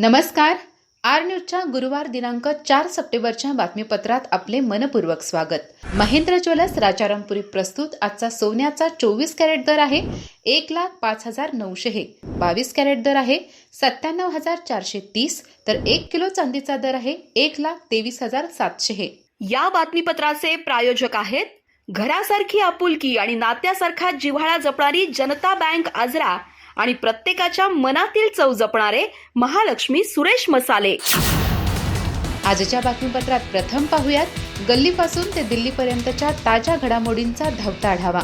नमस्कार. आर न्यूजच्या गुरुवार दिनांक चार सप्टेंबरच्या बातमीपत्रात आपले मनपूर्वक स्वागत. महेंद्र ज्वेलर्स राजारामपुरी प्रस्तुत आजचा सोन्याचा चोवीस कॅरेट दर आहे एक लाख पाच हजार नऊशे हे बावीस कॅरेट दर आहे सत्त्याण्णव हजार चारशे तीस तर एक किलो चांदीचा दर आहे एक लाख तेवीस हजार सातशे हे या बातमीपत्राचे प्रायोजक आहेत घरासारखी आपुलकी आणि नात्यासारखा जिव्हाळा जपणारी जनता बँक आजरा आणि प्रत्येकाच्या मनातील चव जपणारे महालक्ष्मी सुरेश मसाले. आजच्या बातमीपत्रात प्रथम पाहूयात गल्लीपासून ते दिल्लीपर्यंतच्या ताज्या घडामोडींचा धावता आढावा.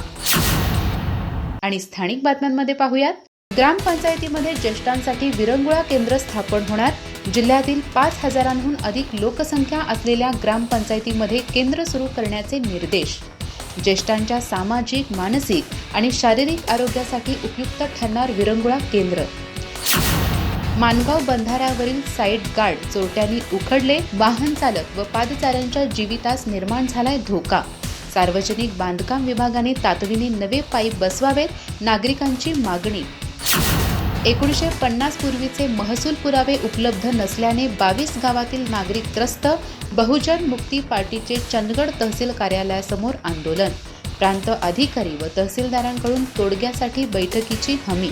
आणि स्थानिक बातम्यांमध्ये पाहूयात ग्रामपंचायतीमध्ये ज्येष्ठांसाठी विरंगुळा केंद्र स्थापन होणार जिल्ह्यातील पाच हजारांहून अधिक लोकसंख्या असलेल्या ग्रामपंचायतीमध्ये केंद्र सुरू करण्याचे निर्देश. ज्येष्ठांच्या सामाजिक मानसिक आणि शारीरिक आरोग्यासाठी उपयुक्त ठरणार विरंगुळा केंद्र. मानगाव बंधाऱ्यावरील साईड गार्ड चोरट्यांनी उखडले वाहन चालक व पादचाऱ्यांच्या जीवितास निर्माण झालाय धोका. सार्वजनिक बांधकाम विभागाने तातडीने नवे पाईप बसवावेत नागरिकांची मागणी एकोणीसशे पन्नास पूर्वीचे महसूल पुरावे उपलब्ध नसल्याने बावीस गावातील नागरिक त्रस्त बहुजन मुक्ती पार्टीचे चंदगड तहसील कार्यालयासमोर आंदोलन. प्रांत अधिकारी व तहसीलदारांकडून तोडग्यासाठी बैठकीची हमी.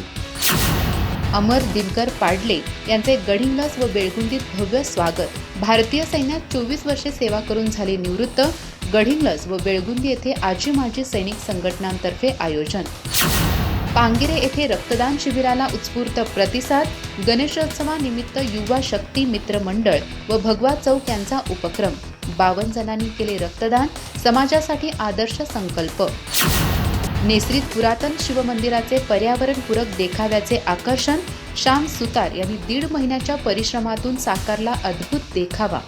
अमर दिनकर पाडले यांचे गडिंग्लज व बेळगुंदीत भव्य स्वागत. भारतीय सैन्यात चोवीस वर्षे सेवा करून झाले निवृत्त गडिंग्लज व बेळगुंदी येथे आजी माजी सैनिक संघटनांतर्फे आयोजन. पांगिरे येथे रक्तदान शिबिराला उत्स्फूर्त प्रतिसाद गणेशोत्सवानिमित्त युवा शक्ती मित्र मंडळ व भगवा चौक यांचा उपक्रम. बावन्न जणांनी केले रक्तदान समाजासाठी आदर्श संकल्प. नेसरीत पुरातन शिवमंदिराचे पर्यावरणपूरक देखाव्याचे आकर्षण श्याम सुतार यांनी दीड महिन्याच्या परिश्रमातून साकारला अद्भुत देखावा.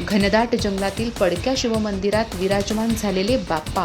घनदाट जंगलातील पडक्या शिवमंदिरात विराजमान झालेले बाप्पा.